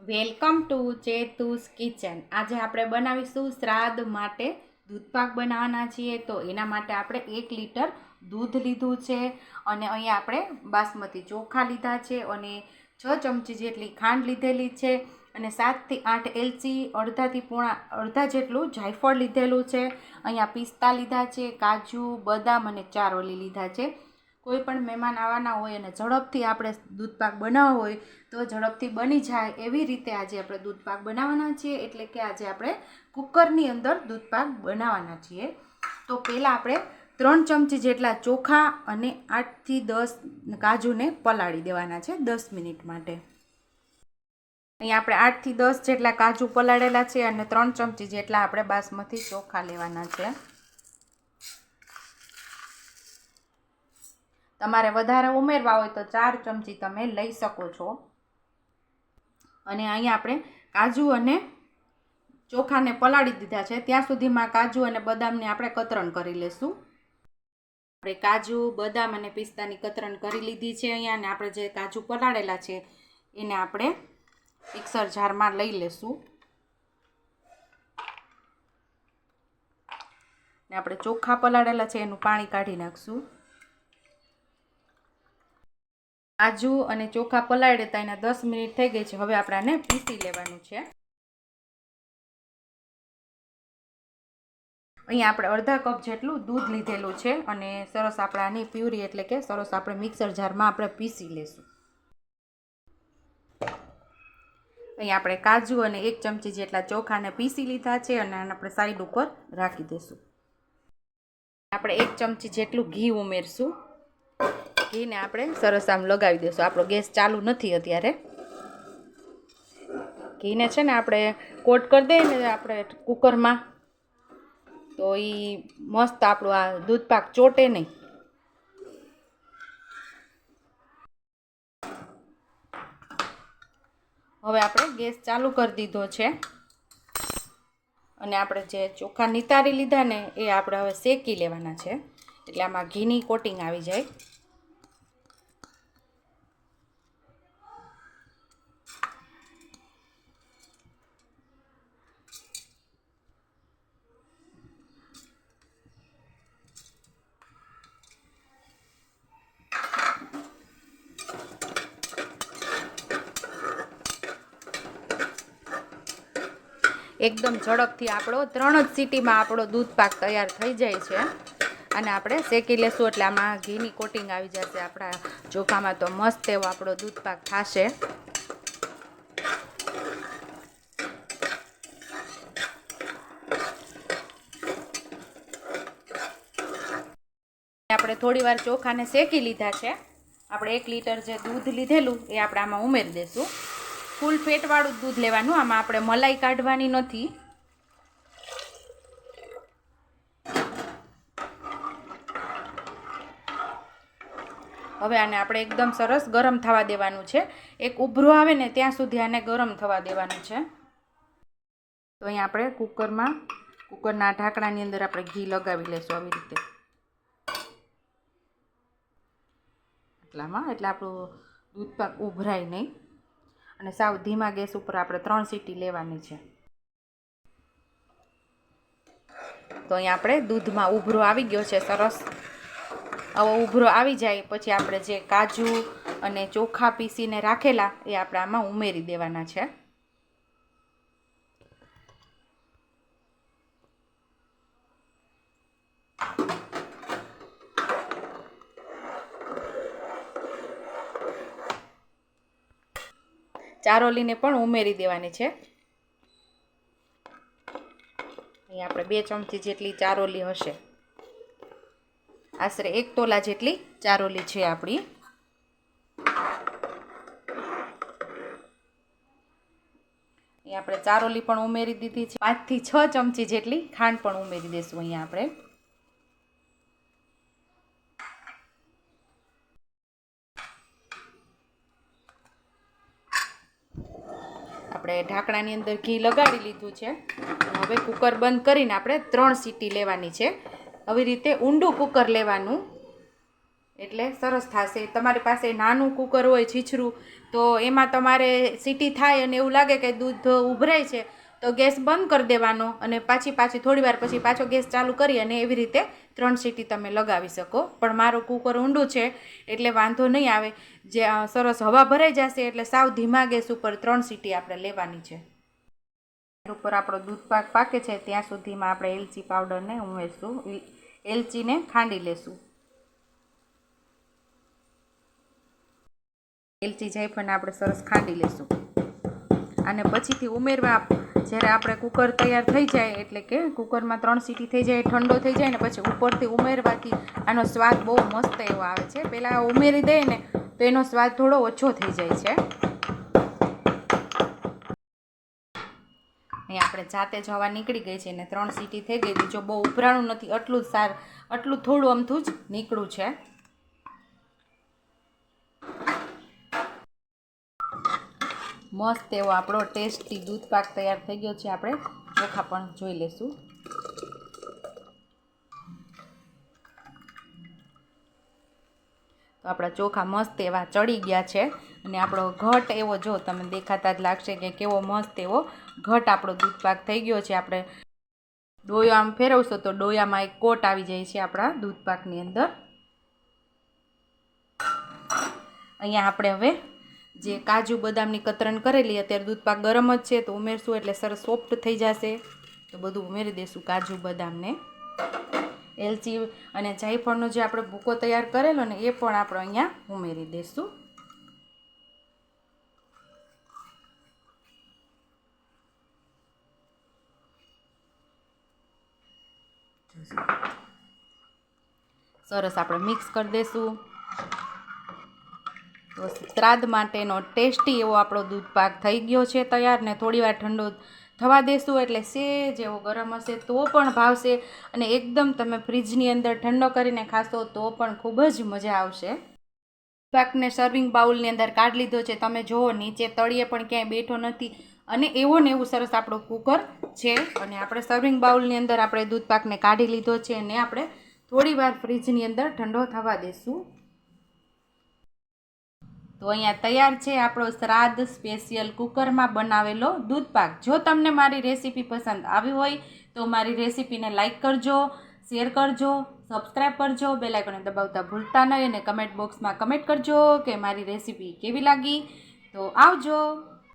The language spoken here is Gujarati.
Welcome to ચેતુસ kitchen. આજે આપણે બનાવીશું શ્રાદ્ધ માટે દૂધપાક બનાવવાના છીએ. તો એના માટે આપણે એક લીટર દૂધ લીધું છે અને અહીંયા આપણે બાસમતી ચોખા લીધા છે અને છ ચમચી જેટલી ખાંડ લીધેલી છે અને સાતથી આઠ એલચી અડધાથી પોણા અડધા જેટલું જાયફળ લીધેલું છે. અહીંયા પિસ્તા લીધા છે, કાજુ, બદામ અને ચારોલી લીધા છે. કોઈ પણ મહેમાન આવવાના હોય અને ઝડપથી આપણે દૂધપાક બનાવવો હોય, તો ઝડપથી બની જાય એવી રીતે આજે આપણે દૂધપાક બનાવવાના છીએ. એટલે કે આજે આપણે કુકરની અંદર દૂધપાક બનાવવાના છીએ. તો પહેલાં આપણે ત્રણ ચમચી જેટલા ચોખા અને આઠથી દસ કાજુને પલાળી દેવાના છે દસ મિનિટ માટે. અહીંયા આપણે આઠથી દસ જેટલા કાજુ પલાળેલા છે અને ત્રણ ચમચી જેટલા આપણે બાસમતી ચોખા લેવાના છે. તમારે વધારે ઉમેરવા હોય તો ચાર ચમચી તમે લઈ શકો છો. અને અહીંયા આપણે કાજુ અને ચોખાને પલાળી દીધા છે. ત્યાં સુધીમાં કાજુ અને બદામને આપણે કતરણ કરી લેશું. આપણે કાજુ, બદામ અને પિસ્તાની કતરણ કરી લીધી છે અહીંયા અને આપણે જે કાજુ પલાળેલા છે એને આપણે મિક્સર જારમાં લઈ લેશું. ને આપણે ચોખા પલાળેલા છે, એનું પાણી કાઢી નાખશું. કાજુ અને ચોખા પલાળે તો એના દસ મિનિટ થઈ ગઈ છે. હવે આપણે આને પીસી લેવાનું છે. અહીંયા આપણે અડધા કપ જેટલું દૂધ લીધેલું છે અને સરસ આપણે આની પ્યુરી એટલે કે સરસ આપણે મિક્સર જારમાં આપણે પીસી લેશું. અહીંયા આપણે કાજુ અને એક ચમચી જેટલા ચોખાને પીસી લીધા છે અને આપણે સાઈડ ઉપર રાખી દઈશું આપણે એક ચમચી જેટલું ઘી ઉમેરશું. ઘીને આપણે સરસ આમ લગાવી દઈશું આપણો ગેસ ચાલુ નથી અત્યારે. ઘીને છે ને આપણે કોટ કરી દઈએ ને આપણે કુકરમાં, તો એ મસ્ત આપણું આ દૂધપાક ચોટે નહીં. હવે આપણે ગેસ ચાલુ કરી દીધો છે. અને આપણે જે ચોખા નિતારી લીધા ને, એ આપણે હવે શેકી લેવાના છે. એટલે આમાં ઘીની કોટિંગ આવી જાય. એકદમ ઝડપથી આપણો ત્રણ જ સીટીમાં આપણો દૂધપાક તૈયાર થઈ જાય છે. અને આપણે શેકી લેશું એટલે આમાં ઘીની કોટિંગ આવી જશે. આપણા ચોખામાં તો મસ્ત એવો આપણો દૂધપાક થશે. આપણે થોડી વાર ચોખાને શેકી લીધા છે. આપણે એક લીટર જે દૂધ લીધેલું એ આપણે આમાં ઉમેરી દઈશું ફૂલ ફેટવાળું દૂધ લેવાનું. આમાં આપણે મલાઈ કાઢવાની નથી. હવે આને આપણે એકદમ સરસ ગરમ થવા દેવાનું છે. એક ઉભરો આવે ને ત્યાં સુધી આને ગરમ થવા દેવાનું છે. તો અહીં આપણે કુકરમાં, કુકરના ઢાંકણાની અંદર આપણે ઘી લગાવી લઈશું આવી રીતે. એટલામાં, એટલે આપણું દૂધપાક ઉભરાય નહીં. અને સાવ ધીમા ગેસ ઉપર આપણે ત્રણ સીટી લેવાની છે. તો અહીં આપણે દૂધમાં ઉભરો આવી ગયો છે, સરસ. આવો ઉભરો આવી જાય, પછી આપણે જે કાજુ અને ચોખા પીસીને રાખેલા, એ આપણે આમાં ઉમેરી દેવાના છે. ચારોલીને પણ ઉમેરી દેવાની છે. અહીં આપણે બે ચમચી જેટલી ચારોલી હશે. આશરે એક તોલા જેટલી ચારોલી છે આપણી. અહીં આપણે ચારોલી પણ ઉમેરી દીધી છે. પાંચથી છ ચમચી જેટલી ખાંડ પણ ઉમેરી દઈશું અહીંયા આપણે. આપણે ઢાંકણાની અંદર ઘી લગાડી લીધું છે. હવે કુકર બંધ કરીને આપણે ત્રણ સીટી લેવાની છે. આવી રીતે ઊંડું કુકર લેવાનું. એટલે સરસ થશે. તમારી પાસે નાનું કુકર હોય, છીછરું, તો એમાં તમારે સીટી થાય અને એવું લાગે કે દૂધ ઉભરાય છે. તો ગેસ બંધ કરી દેવાનો અને પાછી પાછી થોડી વાર પછી પાછો ગેસ ચાલુ કરી અને એવી રીતે ત્રણ સીટી તમે લગાવી શકો. પણ મારું કુકર ઊંડું છે, એટલે વાંધો નહીં આવે. જે સરસ હવા ભરાઈ જશે એટલે સાવ ધીમા ગેસ ઉપર ત્રણ સીટી આપણે લેવાની છે. ઉપર આપણો દૂધ પાક પાકે છે, ત્યાં સુધીમાં આપણે એલચી પાવડરને ઉમેરશું. એલચીને ખાંડી લેશું. એલચી જાય પણ આપણે સરસ ખાંડી લેશું. અને પછીથી ઉમેરવા જ્યારે આપણે કુકર તૈયાર થઈ જાય, એટલે કે કુકરમાં ત્રણ સીટી થઈ જાય, ઠંડો થઈ જાય ને પછી ઉપરથી ઉમેરવાથી આનો સ્વાદ બહુ મસ્ત એવો આવે છે. પહેલાં ઉમેરી દઈએ ને, તો એનો સ્વાદ થોડો ઓછો થઈ જાય છે. અહીં આપણે જાતે જ હવા નીકળી ગઈ છે ને ત્રણ સીટી થઈ ગઈ જો બહુ ઉભરાણું નથી આટલું જ સાર આટલું થોડું અમથું જ નીકળું છે. મસ્ત એવો આપણો ટેસ્ટી દૂધ પાક તૈયાર થઈ ગયો છે. આપણે ચોખા પણ જોઈ લેશું તો આપણા ચોખા મસ્ત એવા ચડી ગયા છે. અને આપણો ઘટ એવો જો તમે દેખાતા જ લાગશે કે કેવો મસ્ત એવો ઘટ આપણો દૂધ પાક થઈ ગયો છે. આપણે ડોયો આમ ફેરવશો તો ડોયામાં એક કોટ આવી જાય છે આપણા દૂધ પાકની અંદર. અહીંયા આપણે હવે જે કાજુ બદામની કતરણ કરેલી, અત્યારે દૂધપાક ગરમ જ છે, તો ઉમેરશું એટલે સરસ સોફ્ટ થઈ જશે. તો બધું ઉમેરી દઈશું કાજુ બદામને. એલચી અને જાયફળનો જે આપણે ભૂકો તૈયાર કરેલો ને, એ પણ આપણે અહીંયા ઉમેરી દઈશું સરસ આપણે મિક્સ કરી દઈશું શ્રાદ્ધ માટેનો ટેસ્ટી એવો આપણો દૂધ પાક થઈ ગયો છે તૈયાર ને થોડી વાર ઠંડો થવા દેશું એટલે સેજ એવો ગરમ હશે તો પણ ભાવશે અને એકદમ તમે ફ્રીજની અંદર ઠંડો કરીને ખાશો તો પણ ખૂબ જ મજા આવશે. પાકને સર્વિંગ બાઉલની અંદર કાઢી લીધો છે. તમે જુઓ, નીચે તળીએ પણ ક્યાંય બેઠો નથી અને એવો ને એવું સરસ આપણું કુકર છે અને આપણે સર્વિંગ બાઉલની અંદર આપણે દૂધ પાકને કાઢી લીધો છે અને આપણે થોડી વાર ફ્રીજની અંદર ઠંડો થવા દેશું. તો અહીંયા તૈયાર છે આપણો શ્રાદ્ધ સ્પેશિયલ કુકરમાં બનાવેલો દૂધ પાક જો તમને મારી રેસીપી પસંદ આવી હોય તો મારી રેસીપીને લાઇક કરજો, શેર કરજો સબસ્ક્રાઈબ કરજો, બેલ આઇકોને દબાવતા ભૂલતા નહીં અને કમેન્ટ બોક્સમાં કમેન્ટ કરજો કે મારી રેસીપી કેવી લાગી. તો આવજો.